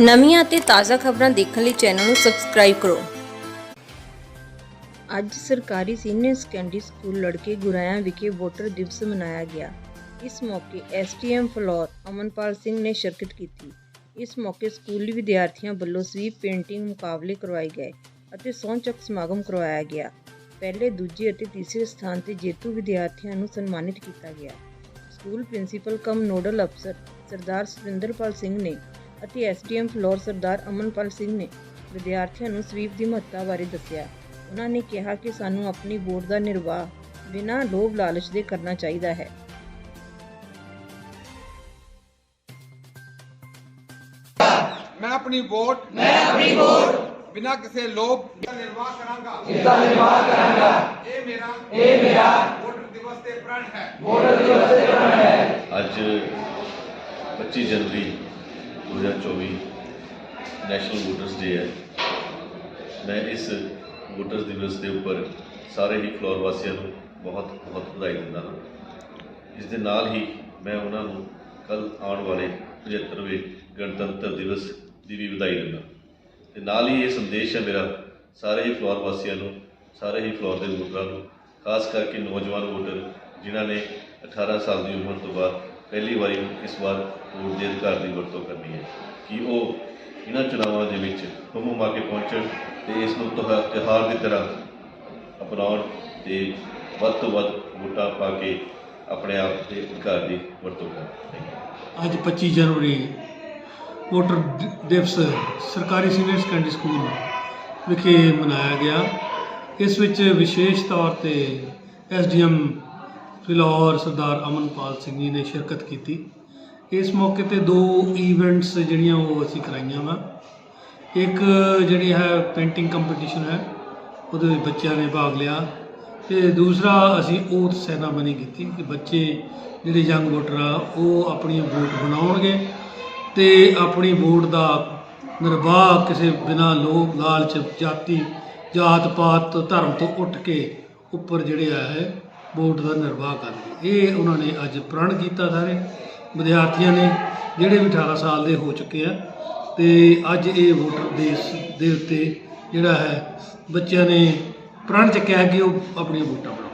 ਨਵੀਆਂ ਅਤੇ ਤਾਜ਼ਾ ਖਬਰਾਂ ਦੇਖਣ ਲਈ ਚੈਨਲ ਨੂੰ ਸਬਸਕ੍ਰਾਈਬ ਕਰੋ। ਅੱਜ ਸਰਕਾਰੀ ਸੀਨੀਅਰ ਸੈਕੰਡਰੀ ਸਕੂਲ ਲੜਕੇ ਗੁਰਾਇਆ ਵਿਖੇ ਵੋਟਰ ਦਿਵਸ ਮਨਾਇਆ ਗਿਆ। ਇਸ ਮੌਕੇ ਐਸਟੀਐਮ ਫਲੋਰ ਅਮਨਪਾਲ ਸਿੰਘ ਨੇ ਸ਼ਿਰਕਤ ਕੀਤੀ। ਇਸ ਮੌਕੇ ਸਕੂਲੀ ਵਿਦਿਆਰਥੀਆਂ ਵੱਲੋਂ ਸਵੀਪ ਪੇਂਟਿੰਗ ਮੁਕਾਬਲੇ ਕਰਵਾਏ ਗਏ ਅਤੇ ਸਹੁੰ ਚੱਕ ਸਮਾਗਮ ਕਰਵਾਇਆ ਗਿਆ। ਪਹਿਲੇ, ਦੂਜੇ ਅਤੇ ਤੀਸਰੇ ਸਥਾਨ ਤੇ ਜੇਤੂ ਵਿਦਿਆਰਥੀਆਂ ਨੂੰ ਸਨਮਾਨਿਤ ਕੀਤਾ ਗਿਆ। ਸਕੂਲ ਪ੍ਰਿੰਸੀਪਲ ਕਮ ਨੋਡਲ ਅਫਸਰ ਸਰਦਾਰ ਸੁਰਿੰਦਰਪਾਲ ਸਿੰਘ ਨੇ ਅਤੇ ਐਸਡੀਐਮ ਫਲੋਰ ਸਰਦਾਰ ਅਮਨਪਾਲ ਸਿੰਘ ਨੇ ਵਿਦਿਆਰਥੀਆਂ ਨੂੰ ਸਵੀਪ ਦੀ ਮਹੱਤਤਾ ਬਾਰੇ ਦੱਸਿਆ। ਉਹਨਾਂ ਨੇ ਕਿਹਾ ਕਿ ਸਾਨੂੰ ਆਪਣੀ ਵੋਟ ਦਾ ਨਿਰਵਾਹ ਬਿਨਾਂ ਲੋਭ ਲਾਲਚ ਦੇ ਕਰਨਾ ਚਾਹੀਦਾ ਹੈ। ਮੈਂ ਆਪਣੀ ਵੋਟ ਮੈਂ ਆਪਣੀ ਵੋਟ ਬਿਨਾਂ ਕਿਸੇ ਲੋਭ ਦਾ ਨਿਰਵਾਹ ਕਰਾਂਗਾ। ਇਸ ਦਾ ਨਿਰਵਾਹ ਕਰਾਂਗਾ। ਇਹ ਮੇਰਾ ਇਹ ਮੇਰਾ ਵੋਟਰ ਦਿਵਸ ਤੇ ਪ੍ਰਣ ਹੈ। ਅੱਜ 25 ਜਨਵਰੀ 2024 ਨੈਸ਼ਨਲ ਵੋਟਰਸ ਡੇ ਹੈ ਮੈਂ ਇਸ ਵੋਟਰਸ ਦਿਵਸ ਦੇ ਉੱਪਰ ਸਾਰੇ ਹੀ ਫਲੋਰ ਵਾਸੀਆਂ ਨੂੰ ਬਹੁਤ ਬਹੁਤ ਵਧਾਈ ਦਿੰਦਾ ਹਾਂ ਇਸ ਦੇ ਨਾਲ ਹੀ ਮੈਂ ਉਹਨਾਂ ਨੂੰ ਕੱਲ ਆਉਣ ਵਾਲੇ 75ਵੇਂ ਗਣਤੰਤਰ ਦਿਵਸ ਦੀ ਵੀ ਵਧਾਈ ਦਿੰਦਾ ਤੇ ਨਾਲ ਹੀ ਇਹ ਸੰਦੇਸ਼ ਹੈ ਮੇਰਾ ਸਾਰੇ ਹੀ ਫਲੋਰ ਵਾਸੀਆਂ ਨੂੰ ਸਾਰੇ ਹੀ ਫਲੋਰ ਦੇ ਵੋਟਰਾਂ ਨੂੰ ਖਾਸ ਕਰਕੇ ਨੌਜਵਾਨ ਵੋਟਰ ਜਿਨ੍ਹਾਂ ਨੇ 18 ਸਾਲ ਦੀ ਉਮਰ ਤੋਂ ਬਾਅਦ ਪਹਿਲੀ ਵਾਰੀ ਇਸ ਵਾਰ ਵੋਟ ਦੇ ਅਧਿਕਾਰ ਦੀ ਵਰਤੋਂ ਕਰਨੀ ਹੈ। ਕਿ ਉਹ ਇਹਨਾਂ ਚੁਣਾਵਾਂ ਦੇ ਵਿੱਚ ਹੁਮ ਕੇ ਪਹੁੰਚਣ ਤੇ ਇਸ ਨੂੰ ਤਿਉਹਾ- ਤਿਉਹਾਰ ਦੀ ਤਰ੍ਹਾਂ ਅਪਣਾਉਣ ਤੇ ਵੱਧ ਤੋਂ ਵੱਧ ਵੋਟਾਂ ਪਾ ਕੇ ਆਪਣੇ ਆਪ ਦੇ ਅਧਿਕਾਰ ਦੀ ਵਰਤੋਂ ਕਰਨ। ਅੱਜ 25 ਜਨਵਰੀ, ਵੋਟਰ ਦਿਵਸ ਸਰਕਾਰੀ ਸੀਨੀਅਰ ਸੈਕੰਡਰੀ ਸਕੂਲ ਵਿਖੇ ਮਨਾਇਆ ਗਿਆ। ਇਸ ਵਿੱਚ ਵਿਸ਼ੇਸ਼ ਤੌਰ ਤੇ ਐਸਡੀਐਮ ਫਿਲੌਰ ਸਰਦਾਰ ਅਮਨਪਾਲ ਸਿੰਘ ਜੀ ਨੇ ਸ਼ਿਰਕਤ ਕੀਤੀ। ਇਸ ਮੌਕੇ ਤੇ ਦੋ ਇਵੈਂਟਸ ਜਿਹੜੀਆਂ ਉਹ ਅਸੀਂ ਕਰਾਈਆਂ ਵਾ। ਇੱਕ ਜਿਹੜੀ ਹੈ ਪੇਂਟਿੰਗ ਕੰਪੀਟੀਸ਼ਨ ਹੈ, ਉਹਦੇ ਵਿੱਚ ਬੱਚਿਆਂ ਨੇ ਭਾਗ ਲਿਆ ਤੇ ਦੂਸਰਾ ਅਸੀਂ ਓਥ ਸੈਨਾਮਨੀ ਕੀਤੀ ਕਿ ਬੱਚੇ ਜਿਹੜੇ ਯੰਗ ਵੋਟਰ ਆ, ਉਹ ਆਪਣੀ ਵੋਟ ਬਣਾਉਣਗੇ ਤੇ ਆਪਣੀ ਵੋਟ ਦਾ ਨਿਰਵਾਹ ਕਿਸੇ ਬਿਨਾਂ ਲੋਭ ਲਾਲਚ, ਜਾਤੀ ਜਾਤ ਪਾਤ ਧਰਮ ਤੋਂ ਉੱਠ ਕੇ ਉੱਪਰ ਜਿਹੜੇ ਆ ਹੈ ਵੋਟ ਦਾ ਨਿਰਵਾਹ ਕਰਨਗੇ ਇਹ ਉਹਨਾਂ ਨੇ ਅੱਜ ਪ੍ਰਣ ਕੀਤਾ ਸਾਰੇ ਵਿਦਿਆਰਥੀਆਂ ਨੇ, ਜਿਹੜੇ ਵੀ 18 ਸਾਲ ਦੇ ਹੋ ਚੁੱਕੇ ਆ। ਤੇ ਅੱਜ ਇਹ ਵੋਟਰ ਦੇਸ਼ ਦੇ ਉੱਤੇ ਜਿਹੜਾ ਹੈ, ਬੱਚਿਆਂ ਨੇ ਪ੍ਰਣ ਚੱਕਿਆ ਕਿ ਉਹ ਆਪਣੀਆਂ ਵੋਟਾਂ ਬਣਾਉਣ।